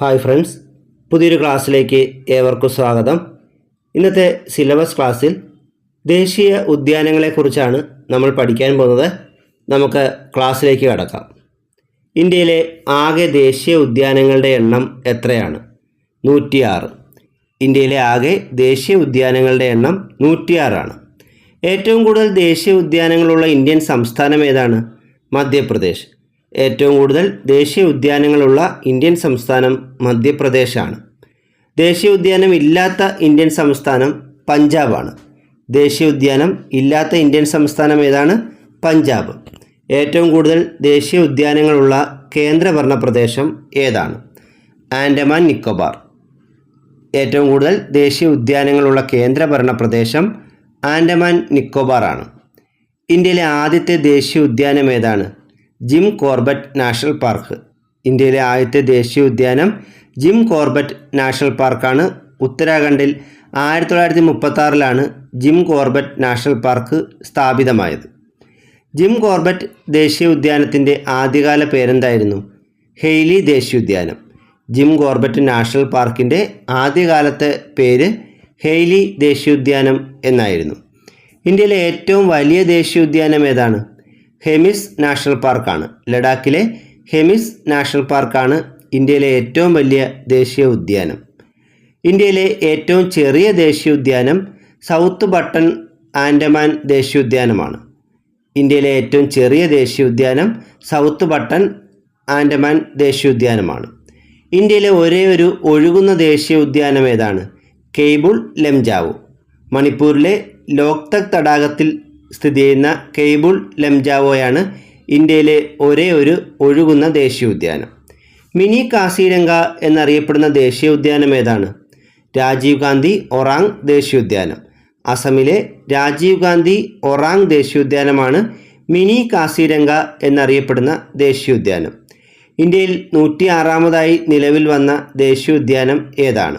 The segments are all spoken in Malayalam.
ഹായ് ഫ്രണ്ട്സ് പുതിയൊരു ക്ലാസ്സിലേക്ക് ഏവർക്കും സ്വാഗതം. ഇന്നത്തെ സിലബസ് ക്ലാസ്സിൽ ദേശീയ ഉദ്യാനങ്ങളെക്കുറിച്ചാണ് നമ്മൾ പഠിക്കാൻ പോകുന്നത്. നമുക്ക് ക്ലാസ്സിലേക്ക് കടക്കാം. ഇന്ത്യയിലെ ആകെ ദേശീയ ഉദ്യാനങ്ങളുടെ എണ്ണം എത്രയാണ്? നൂറ്റിയാറ്. ഇന്ത്യയിലെ ആകെ ദേശീയ ഉദ്യാനങ്ങളുടെ എണ്ണം നൂറ്റിയാറാണ്. ഏറ്റവും കൂടുതൽ ദേശീയ ഉദ്യാനങ്ങളുള്ള ഇന്ത്യൻ സംസ്ഥാനം ഏതാണ്? മധ്യപ്രദേശ്. ഏറ്റവും കൂടുതൽ ദേശീയ ഉദ്യാനങ്ങളുള്ള ഇന്ത്യൻ സംസ്ഥാനം മധ്യപ്രദേശാണ്. ദേശീയ ഉദ്യാനം ഇല്ലാത്ത ഇന്ത്യൻ സംസ്ഥാനം പഞ്ചാബാണ്. ദേശീയ ഉദ്യാനം ഇല്ലാത്ത ഇന്ത്യൻ സംസ്ഥാനം ഏതാണ്? പഞ്ചാബ്. ഏറ്റവും കൂടുതൽ ദേശീയ ഉദ്യാനങ്ങളുള്ള കേന്ദ്രഭരണ പ്രദേശം ഏതാണ്? ആൻഡമാൻ നിക്കോബാർ. ഏറ്റവും കൂടുതൽ ദേശീയ ഉദ്യാനങ്ങളുള്ള കേന്ദ്രഭരണ പ്രദേശം ആൻഡമാൻ നിക്കോബാർ ആണ് ഇന്ത്യയിലെ ആദ്യത്തെ ദേശീയ ഉദ്യാനം ഏതാണ്? Jim Corbett national park. ഇന്ത്യയിലെ ആദ്യത്തെ ദേശീയ ഉദ്യാനം ജിം കോർബറ്റ് നാഷണൽ പാർക്കാണ്. ഉത്തരാഖണ്ഡിൽ ആയിരത്തി തൊള്ളായിരത്തി മുപ്പത്താറിലാണ് ജിം കോർബറ്റ് നാഷണൽ പാർക്ക് സ്ഥാപിതമായത്. ജിം കോർബറ്റ് ദേശീയ ഉദ്യാനത്തിന്റെ ആദ്യകാല പേരെന്തായിരുന്നു? ഹെയ്ലി ദേശീയോദ്യാനം ജിം കോർബറ്റ് നാഷണൽ പാർക്കിന്റെ ആദ്യകാലത്തെ പേര് ഹെയ്ലി ദേശീയോദ്യാനം എന്നായിരുന്നു. ഇന്ത്യയിലെ ഏറ്റവും വലിയ ദേശീയോദ്യാനം ഏതാണ്? ഹെമിസ് നാഷണൽ പാർക്കാണ്. ലഡാക്കിലെ ഹെമിസ് നാഷണൽ പാർക്കാണ് ഇന്ത്യയിലെ ഏറ്റവും വലിയ ദേശീയ ഉദ്യാനം. ഇന്ത്യയിലെ ഏറ്റവും ചെറിയ ദേശീയ ഉദ്യാനം സൗത്ത് ബട്ടൺ ആൻഡമാൻ ദേശീയ ഉദ്യാനമാണ്. ഇന്ത്യയിലെ ഏറ്റവും ചെറിയ ദേശീയ ഉദ്യാനം സൗത്ത് ബട്ടൺ ആൻഡമാൻ ദേശീയ ഉദ്യാനമാണ്. ഇന്ത്യയിലെ ഒരേ ഒരു ഒഴുകുന്ന ദേശീയ ഉദ്യാനം ഏതാണ്? കേബിൾ ലംജാവു. മണിപ്പൂരിലെ ലോക്തക് തടാകത്തിൽ സ്ഥിതി ചെയ്യുന്ന കെയ്ബുൾ ലംജാവോയാണ് ഇന്ത്യയിലെ ഒരേ ഒരു ഒഴുകുന്ന ദേശീയോദ്യാനം മിനി കാസിരംഗ എന്നറിയപ്പെടുന്ന ദേശീയ ഉദ്യാനം ഏതാണ്? രാജീവ് ഗാന്ധി ഒറാങ് ദേശീയോദ്യാനം അസമിലെ രാജീവ് ഗാന്ധി ഒറാങ് ദേശീയോദ്യാനമാണ് മിനി കാസിരംഗ എന്നറിയപ്പെടുന്ന ദേശീയോദ്യാനം ഇന്ത്യയിൽ നൂറ്റി ആറാമതായി നിലവിൽ വന്ന ദേശീയോദ്യാനം ഏതാണ്?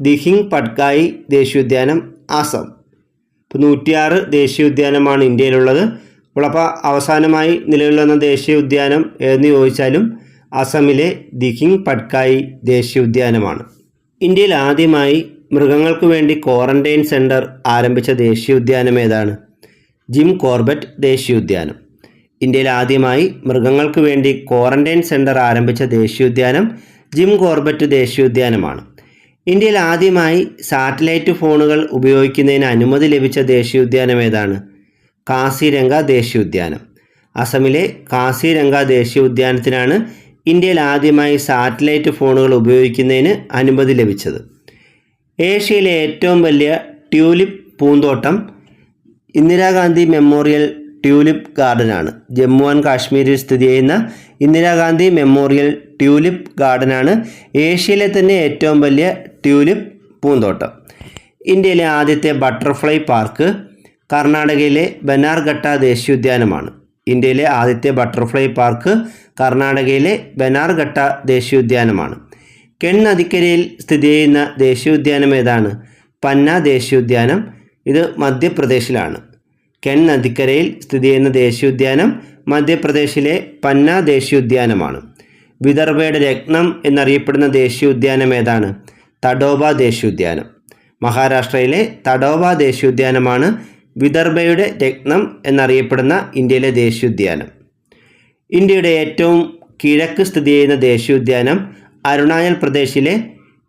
ദിഹിങ് പട്കായി ദേശീയോദ്യാനം ആസം. ഇപ്പോൾ നൂറ്റിയാറ് ദേശീയോദ്യാനമാണ് ഇന്ത്യയിലുള്ളത്. അപ്പോൾ അവസാനമായി നിലവിൽ ദേശീയ ഉദ്യാനം എന്ന് ചോദിച്ചാലും അസമിലെ ദിഖിങ് പട്കായി ദേശീയ ഉദ്യാനമാണ്. ഇന്ത്യയിൽ ആദ്യമായി മൃഗങ്ങൾക്ക് വേണ്ടി ക്വാറന്റൈൻ സെന്റർ ആരംഭിച്ച ദേശീയ ഉദ്യാനം ഏതാണ്? ജിം കോർബറ്റ് ദേശീയ ഉദ്യാനം. ഇന്ത്യയിൽ ആദ്യമായി മൃഗങ്ങൾക്ക് വേണ്ടി ക്വാറന്റൈൻ സെന്റർ ആരംഭിച്ച ദേശീയ ഉദ്യാനം ജിം കോർബറ്റ് ദേശീയോദ്യാനമാണ് ഇന്ത്യയിൽ ആദ്യമായി സാറ്റലൈറ്റ് ഫോണുകൾ ഉപയോഗിക്കുന്നതിന് അനുമതി ലഭിച്ച ദേശീയോദ്യാനം ഏതാണ്? കാസിരംഗ ദേശീയോദ്യാനം. അസമിലെ കാസിരംഗ ദേശീയോദ്യാനത്തിനാണ് ഇന്ത്യയിൽ ആദ്യമായി സാറ്റലൈറ്റ് ഫോണുകൾ ഉപയോഗിക്കുന്നതിന് അനുമതി ലഭിച്ചത്. ഏഷ്യയിലെ ഏറ്റവും വലിയ ട്യൂലിപ്പ് പൂന്തോട്ടം ഇന്ദിരാഗാന്ധി മെമ്മോറിയൽ ട്യൂലിപ്പ് ഗാർഡനാണ്. ജമ്മു ആൻഡ് കാശ്മീരിൽ സ്ഥിതി ചെയ്യുന്ന ഇന്ദിരാഗാന്ധി മെമ്മോറിയൽ ട്യൂലിപ്പ് ഗാർഡനാണ് ഏഷ്യയിലെ തന്നെ ഏറ്റവും വലിയ ട്യൂലിപ്പ് പൂന്തോട്ടം. ഇന്ത്യയിലെ ആദ്യത്തെ ബട്ടർഫ്ലൈ പാർക്ക് കർണാടകയിലെ ബനാർഘട്ട ദേശീയോദ്യാനമാണ്. ഇന്ത്യയിലെ ആദ്യത്തെ ബട്ടർഫ്ലൈ പാർക്ക് കർണാടകയിലെ ബനാർഘട്ട ദേശീയോദ്യാനമാണ്. കെൺ നദിക്കരയിൽ സ്ഥിതി ചെയ്യുന്ന ദേശീയോദ്യാനം ഏതാണ്? പന്ന ദേശീയോദ്യാനം. ഇത് മധ്യപ്രദേശിലാണ്. കെൺ നദിക്കരയിൽ സ്ഥിതി ചെയ്യുന്ന ദേശീയോദ്യാനം മധ്യപ്രദേശിലെ പന്ന ദേശീയോദ്യാനമാണ്. വിദർഭയുടെ രത്നം എന്നറിയപ്പെടുന്ന ദേശീയോദ്യാനം ഏതാണ്? തഡോബ ദേശീയോദ്യാനം. മഹാരാഷ്ട്രയിലെ തഡോബ ദേശീയോദ്യാനമാണ് വിദർഭയുടെ രത്നം എന്നറിയപ്പെടുന്ന ഇന്ത്യയിലെ ദേശീയോദ്യാനം. ഇന്ത്യയുടെ ഏറ്റവും കിഴക്ക് സ്ഥിതി ചെയ്യുന്ന ദേശീയോദ്യാനം അരുണാചൽ പ്രദേശിലെ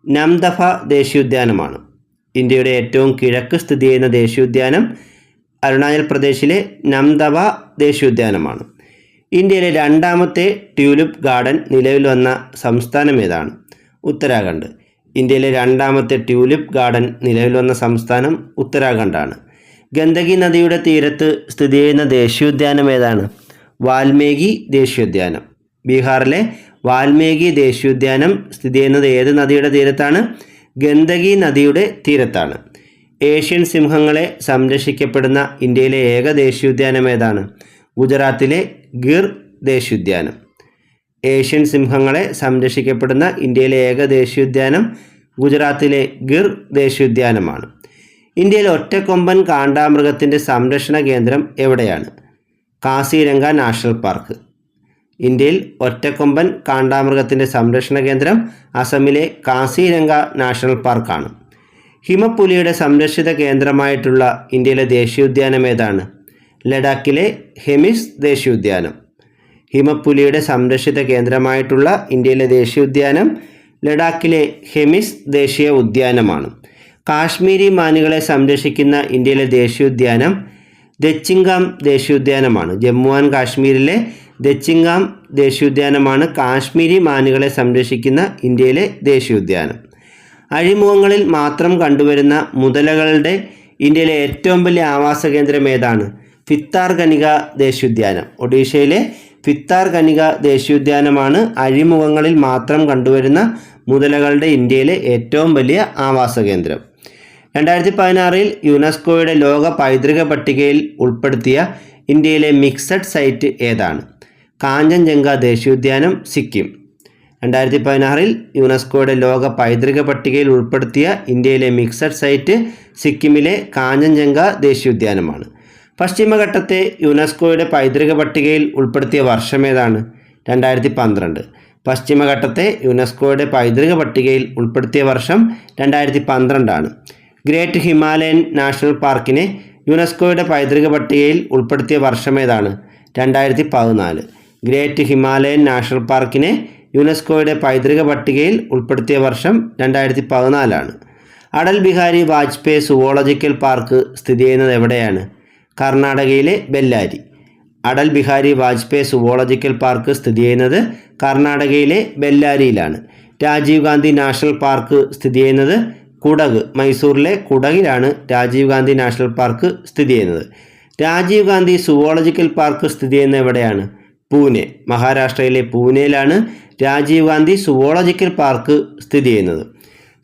നംദഫ ദേശീയോദ്യാനമാണ്. ഇന്ത്യയുടെ ഏറ്റവും കിഴക്ക് സ്ഥിതി ചെയ്യുന്ന ദേശീയോദ്യാനം അരുണാചൽ പ്രദേശിലെ നംദവ ദേശീയോദ്യാനമാണ്. ഇന്ത്യയിലെ രണ്ടാമത്തെ ട്യൂലിപ്പ് ഗാർഡൻ നിലവിൽ വന്ന സംസ്ഥാനം ഏതാണ്? ഉത്തരാഖണ്ഡ്. ഇന്ത്യയിലെ രണ്ടാമത്തെ ട്യൂലിപ്പ് ഗാർഡൻ നിലവിൽ വന്ന സംസ്ഥാനം ഉത്തരാഖണ്ഡാണ്. ഗന്ദകി നദിയുടെ തീരത്ത് സ്ഥിതി ചെയ്യുന്ന ദേശീയോദ്യാനം ഏതാണ്? വാൽമീകി ദേശീയോദ്യാനം. ബീഹാറിലെ വാൽമീകി ദേശീയോദ്യാനം സ്ഥിതി ചെയ്യുന്നത് ഏത് നദിയുടെ തീരത്താണ്? ഗന്ദകി നദിയുടെ തീരത്താണ്. ഏഷ്യൻ സിംഹങ്ങളെ സംരക്ഷിക്കപ്പെടുന്ന ഇന്ത്യയിലെ ഏക ദേശീയോദ്യാനം ഏതാണ്? ഗുജറാത്തിലെ ഗിർ ദേശീയോദ്യാനം. ഏഷ്യൻ സിംഹങ്ങളെ സംരക്ഷിക്കപ്പെടുന്ന ഇന്ത്യയിലെ ഏക ദേശീയോദ്യാനം ഗുജറാത്തിലെ ഗിർ ദേശീയോദ്യാനമാണ്. ഇന്ത്യയിലെ ഒറ്റക്കൊമ്പൻ കാണ്ടാമൃഗത്തിന്റെ സംരക്ഷണ കേന്ദ്രം എവിടെയാണ്? Kaziranga national park. ഇന്ത്യയിൽ ഒറ്റക്കൊമ്പൻ കാണ്ടാമൃഗത്തിന്റെ സംരക്ഷണ കേന്ദ്രം അസമിലെ കാസിരംഗ നാഷണൽ പാർക്കാണ്. ഹിമപ്പുലിയുടെ സംരക്ഷിത കേന്ദ്രമായിട്ടുള്ള ഇന്ത്യയിലെ ദേശീയോദ്യാനം ഏതാണ്? ലഡാക്കിലെ ഹെമിസ് ദേശീയോദ്യാനം. ഹിമപ്പുലിയുടെ സംരക്ഷിത കേന്ദ്രമായിട്ടുള്ള ഇന്ത്യയിലെ ദേശീയോദ്യാനം ലഡാക്കിലെ ഹെമിസ് ദേശീയ ഉദ്യാനമാണ്. കാശ്മീരി മാനുകളെ സംരക്ഷിക്കുന്ന ഇന്ത്യയിലെ ദേശീയോദ്യാനം ദച്ചിങ്കാം ദേശീയോദ്യാനമാണ്. ജമ്മു ആൻഡ് കാശ്മീരിലെ ദച്ചിങ്കാം ദേശീയോദ്യാനമാണ് കാശ്മീരി മാനുകളെ സംരക്ഷിക്കുന്ന ഇന്ത്യയിലെ ദേശീയോദ്യാനം. അഴിമുഖങ്ങളിൽ മാത്രം കണ്ടുവരുന്ന മുതലകളുടെ ഇന്ത്യയിലെ ഏറ്റവും വലിയ ആവാസ കേന്ദ്രം ഏതാണ്? ഫിത്താർ ഖനിക ദേശീയോദ്യാനം. ഒഡീഷയിലെ ഫിത്താർ കനിക ദേശീയോദ്യാനമാണ് അഴിമുഖങ്ങളിൽ മാത്രം കണ്ടുവരുന്ന മുതലകളുടെ ഇന്ത്യയിലെ ഏറ്റവും വലിയ ആവാസ കേന്ദ്രം. രണ്ടായിരത്തി പതിനാറിൽ യുനെസ്കോയുടെ ലോക പൈതൃക പട്ടികയിൽ ഉൾപ്പെടുത്തിയ ഇന്ത്യയിലെ മിക്സഡ് സൈറ്റ് ഏതാണ്? കാഞ്ചൻജംഗ ദേശീയോദ്യാനം സിക്കിം. രണ്ടായിരത്തി പതിനാറിൽ യുനെസ്കോയുടെ ലോക പൈതൃക പട്ടികയിൽ ഉൾപ്പെടുത്തിയ ഇന്ത്യയിലെ മിക്സഡ് സൈറ്റ് സിക്കിമിലെ കാഞ്ചൻജംഗ ദേശീയോദ്യാനമാണ്. പശ്ചിമഘട്ടത്തെ യുനെസ്കോയുടെ പൈതൃക പട്ടികയിൽ ഉൾപ്പെടുത്തിയ വർഷമേതാണ് രണ്ടായിരത്തി പന്ത്രണ്ട് പശ്ചിമഘട്ടത്തെ യുനെസ്കോയുടെ പൈതൃക പട്ടികയിൽ ഉൾപ്പെടുത്തിയ വർഷം രണ്ടായിരത്തി പന്ത്രണ്ടാണ് ഗ്രേറ്റ് ഹിമാലയൻ നാഷണൽ പാർക്കിനെ യുനെസ്കോയുടെ പൈതൃക പട്ടികയിൽ ഉൾപ്പെടുത്തിയ വർഷമേതാണ് രണ്ടായിരത്തി പതിനാല് ഗ്രേറ്റ് ഹിമാലയൻ നാഷണൽ പാർക്കിനെ യുനെസ്കോയുടെ പൈതൃക പട്ടികയിൽ ഉൾപ്പെടുത്തിയ വർഷം രണ്ടായിരത്തി പതിനാലാണ് അടൽ ബിഹാരി വാജ്പേയി സുവോളജിക്കൽ പാർക്ക് സ്ഥിതി ചെയ്യുന്നത് എവിടെയാണ്? കർണാടകയിലെ ബെല്ലാരി. അടൽ ബിഹാരി വാജ്പേയി സുവോളജിക്കൽ പാർക്ക് സ്ഥിതി ചെയ്യുന്നത് കർണാടകയിലെ ബെല്ലാരിയിലാണ്. രാജീവ് ഗാന്ധി നാഷണൽ പാർക്ക് സ്ഥിതി ചെയ്യുന്നത് കുടക് മൈസൂറിലെ കുടകിലാണ് രാജീവ് ഗാന്ധി നാഷണൽ പാർക്ക് സ്ഥിതി ചെയ്യുന്നത്. രാജീവ് ഗാന്ധി സുവോളജിക്കൽ പാർക്ക് സ്ഥിതി ചെയ്യുന്നത് എവിടെയാണ്? പൂനെ മഹാരാഷ്ട്രയിലെ പൂനെയിലാണ് രാജീവ് ഗാന്ധി സുവോളജിക്കൽ പാർക്ക് സ്ഥിതി ചെയ്യുന്നത്.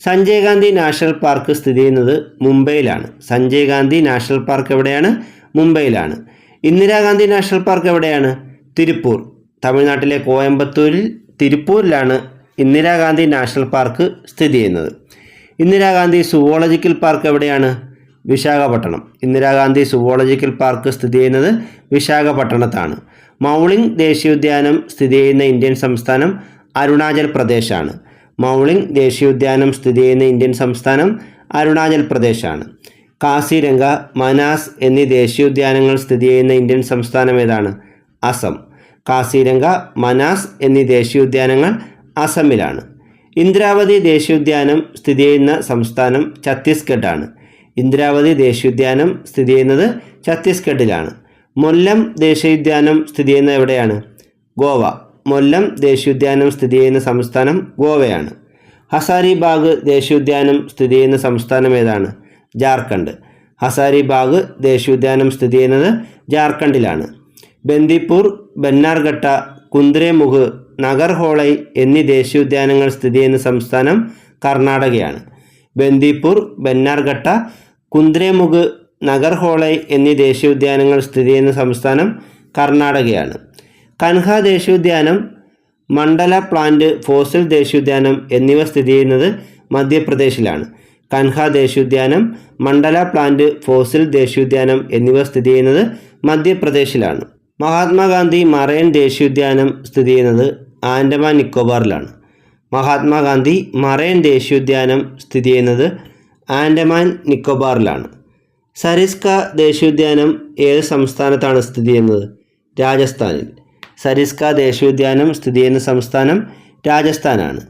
സഞ്ജയ് ഗാന്ധി നാഷണൽ പാർക്ക് സ്ഥിതി ചെയ്യുന്നത് മുംബൈയിലാണ്. സഞ്ജയ് ഗാന്ധി നാഷണൽ പാർക്ക് എവിടെയാണ്? മുംബൈയിലാണ്. ഇന്ദിരാഗാന്ധി നാഷണൽ പാർക്ക് എവിടെയാണ്? തിരുപ്പൂർ. തമിഴ്നാട്ടിലെ കോയമ്പത്തൂരിൽ തിരുപ്പൂരിലാണ് ഇന്ദിരാഗാന്ധി നാഷണൽ പാർക്ക് സ്ഥിതി ചെയ്യുന്നത്. ഇന്ദിരാഗാന്ധി സുവോളജിക്കൽ പാർക്ക് എവിടെയാണ്? വിശാഖപട്ടണം. ഇന്ദിരാഗാന്ധി സുവോളജിക്കൽ പാർക്ക് സ്ഥിതി ചെയ്യുന്നത് വിശാഖപട്ടണത്താണ്. മൗളിംഗ് ദേശീയോദ്യാനം സ്ഥിതി ചെയ്യുന്ന ഇന്ത്യൻ സംസ്ഥാനം അരുണാചൽ പ്രദേശാണ്. മൗളിംഗ് ദേശീയോദ്യാനം സ്ഥിതി ചെയ്യുന്ന ഇന്ത്യൻ സംസ്ഥാനം അരുണാചൽ പ്രദേശാണ്. കാസിരംഗ മനാസ് എന്നീ ദേശീയോദ്യാനങ്ങൾ സ്ഥിതി ചെയ്യുന്ന ഇന്ത്യൻ സംസ്ഥാനം ഏതാണ്? അസം. കാസിരംഗ മനാസ് എന്നീ ദേശീയോദ്യാനങ്ങൾ അസമിലാണ്. ഇന്ദ്രാവതി ദേശീയോദ്യാനം സ്ഥിതി ചെയ്യുന്ന സംസ്ഥാനം ഛത്തീസ്ഗഡാണ്. ഇന്ദ്രാവതി ദേശീയോദ്യാനം സ്ഥിതി ചെയ്യുന്നത് ഛത്തീസ്ഗഡിലാണ്. മൊല്ലം ദേശീയോദ്യാനം സ്ഥിതി ചെയ്യുന്നത് എവിടെയാണ്? ഗോവ. മൊല്ലം ദേശീയോദ്യാനം സ്ഥിതി ചെയ്യുന്ന സംസ്ഥാനം ഗോവയാണ്. ഹസാരിബാഗ് ദേശീയോദ്യാനം സ്ഥിതി ചെയ്യുന്ന സംസ്ഥാനം ഏതാണ്? ജാർഖണ്ഡ്. ഹസാരിബാഗ് ദേശീയോദ്യാനം സ്ഥിതി ചെയ്യുന്നത് ജാർഖണ്ഡിലാണ്. ബന്ദിപ്പൂർ ബന്നാർഘട്ട കുന്ദ്രേമുഖ് നഗർഹോളൈ എന്നീ ദേശീയോദ്യാനങ്ങൾ സ്ഥിതി ചെയ്യുന്ന സംസ്ഥാനം കർണാടകയാണ്. ബന്ദിപ്പൂർ ബന്നാർഘട്ട കുന്ദ്രേമുഖ് നഗർഹോളൈ എന്നീ ദേശീയോദ്യാനങ്ങൾ സ്ഥിതി ചെയ്യുന്ന സംസ്ഥാനം കർണാടകയാണ്. കൻഹ ദേശീയോദ്യാനം മണ്ഡല പ്ലാന്റ് ഫോസിൽ ദേശീയോദ്യാനം എന്നിവ സ്ഥിതി ചെയ്യുന്നത് മധ്യപ്രദേശിലാണ്. കൻഹ ദേശീയോദ്യാനം മണ്ഡല പ്ലാന്റ് ഫോസിൽ ദേശീയോദ്യാനം എന്നിവ സ്ഥിതി ചെയ്യുന്നത് മധ്യപ്രദേശിലാണ്. മഹാത്മാഗാന്ധി മറൈൻ ദേശീയോദ്യാനം സ്ഥിതി ചെയ്യുന്നത് ആൻഡമാൻ നിക്കോബാറിലാണ്. മഹാത്മാഗാന്ധി മറൈൻ ദേശീയോദ്യാനം സ്ഥിതി ചെയ്യുന്നത് ആൻഡമാൻ നിക്കോബാറിലാണ്. സരിസ്ക ദേശീയോദ്യാനം ഏത് സംസ്ഥാനത്താണ് സ്ഥിതി ചെയ്യുന്നത്? രാജസ്ഥാനിൽ. സരിസ്ക ദേശീയോദ്യാനം സ്ഥിതി ചെയ്യുന്ന സംസ്ഥാനം രാജസ്ഥാനാണ്.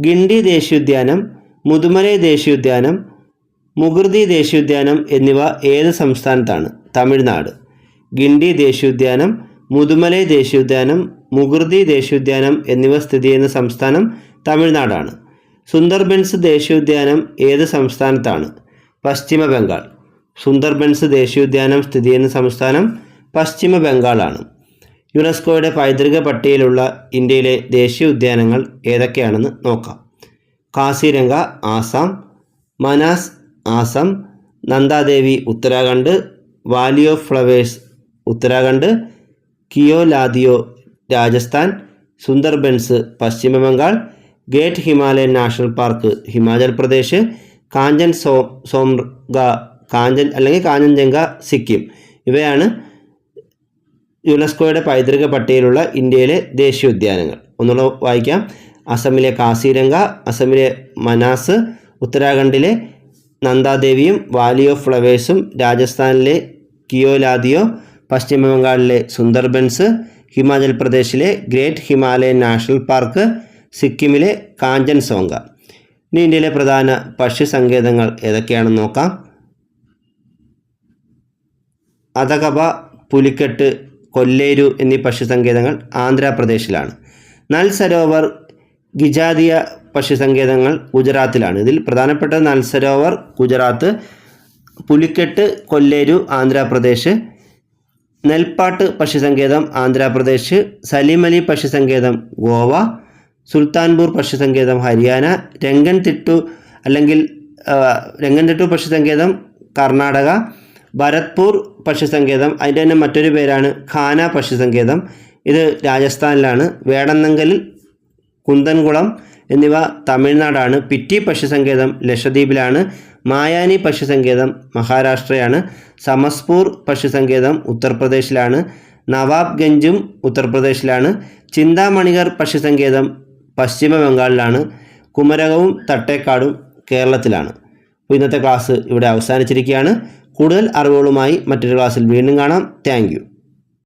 ഗിണ്ടി ദേശീയോദ്യാനം മുതുമലൈ ദേശീയോദ്യാനം മുകുർദി ദേശീയോദ്യാനം എന്നിവ ഏത് സംസ്ഥാനത്താണ്? തമിഴ്നാട്. ഗിണ്ടി ദേശീയോദ്യാനം മുതുമലൈ ദേശീയോദ്യാനം മുകുർദി ദേശീയോദ്യാനം എന്നിവ സ്ഥിതി ചെയ്യുന്ന സംസ്ഥാനം തമിഴ്നാടാണ്. സുന്ദർബൻസ് ദേശീയോദ്യാനം ഏത് സംസ്ഥാനത്താണ്? പശ്ചിമ ബംഗാൾ. സുന്ദർബൻസ് ദേശീയോദ്യാനം സ്ഥിതി ചെയ്യുന്ന സംസ്ഥാനം പശ്ചിമ ബംഗാളാണ്. യുനെസ്കോയുടെ പൈതൃക പട്ടികയിലുള്ള ഇന്ത്യയിലെ ദേശീയ ഉദ്യാനങ്ങൾ ഏതൊക്കെയാണെന്ന് നോക്കാം. Kaziranga Assam Manas Assam Nanda Devi Uttarakhand valley of flowers Uttarakhand Keoladeo Rajasthan Sundarbans Paschim Bengal Himalayan national park Himachal Pradesh Kanchen so സോംഗ കാഞ്ചൻ അല്ലെങ്കിൽ കാഞ്ചൻജംഗ സിക്കിം. ഇവയാണ് യുനെസ്കോയുടെ പൈതൃക പട്ടികയിലുള്ള ഇന്ത്യയിലെ ദേശീയ ഉദ്യാനങ്ങൾ. ഒന്നുകൂടെ വായിക്കാം. അസമിലെ കാസിരംഗ അസമിലെ മനാസ് ഉത്തരാഖണ്ഡിലെ നന്ദാദേവിയും വാലി ഓഫ് ഫ്ലവേഴ്സും രാജസ്ഥാനിലെ കിയോലാദിയോ പശ്ചിമ ബംഗാളിലെ സുന്ദർബൻസ് ഹിമാചൽ പ്രദേശിലെ ഗ്രേറ്റ് ഹിമാലയൻ നാഷണൽ പാർക്ക് സിക്കിമിലെ കാഞ്ചൻ സോങ്ക. ഇനി ഇന്ത്യയിലെ പ്രധാന പക്ഷി സങ്കേതങ്ങൾ ഏതൊക്കെയാണെന്ന് നോക്കാം. അതകബ പുലിക്കെട്ട് കൊല്ലേരു എന്നീ പക്ഷി സങ്കേതങ്ങൾ ആന്ധ്രാപ്രദേശിലാണ്. നൽ സരോവർ ഗിജാദിയ പക്ഷി സങ്കേതങ്ങൾ ഗുജറാത്തിലാണ്. ഇതിൽ പ്രധാനപ്പെട്ട നൽസരോവർ ഗുജറാത്ത് പുലിക്കെട്ട് കൊല്ലേരു ആന്ധ്രാപ്രദേശ് നെൽപ്പാട്ട് പക്ഷി സങ്കേതം ആന്ധ്രാപ്രദേശ് സലീമലി പക്ഷി സങ്കേതം ഗോവ സുൽത്താൻപൂർ പക്ഷി സങ്കേതം ഹരിയാന രംഗൻതിട്ടു അല്ലെങ്കിൽ രംഗൻ തിട്ടു പക്ഷി സങ്കേതം കർണാടക ഭരത്പൂർ പക്ഷി സങ്കേതം അതിന്റെ തന്നെ മറ്റൊരു പേരാണ് ഖാന പക്ഷി സങ്കേതം ഇത് രാജസ്ഥാനിലാണ്. വേടന്നങ്കൽ കുന്തൻകുളം എന്നിവ തമിഴ്നാടാണ്. പിറ്റി പക്ഷിസങ്കേതം ലക്ഷദ്വീപിലാണ്. മായാനി പക്ഷിസങ്കേതം മഹാരാഷ്ട്രയാണ്. സമസ്പൂർ പക്ഷിസങ്കേതം ഉത്തർപ്രദേശിലാണ്. നവാബ്ഗഞ്ചും ഉത്തർപ്രദേശിലാണ്. ചിന്താമണികർ പക്ഷിസങ്കേതം പശ്ചിമ ബംഗാളിലാണ് കുമരകവും തട്ടേക്കാടും കേരളത്തിലാണ്. അപ്പോൾ ഇന്നത്തെ ക്ലാസ് ഇവിടെ അവസാനിച്ചിരിക്കുകയാണ്. കൂടുതൽ അറിവുകളുമായി മറ്റൊരു ക്ലാസ്സിൽ വീണ്ടും കാണാം. താങ്ക്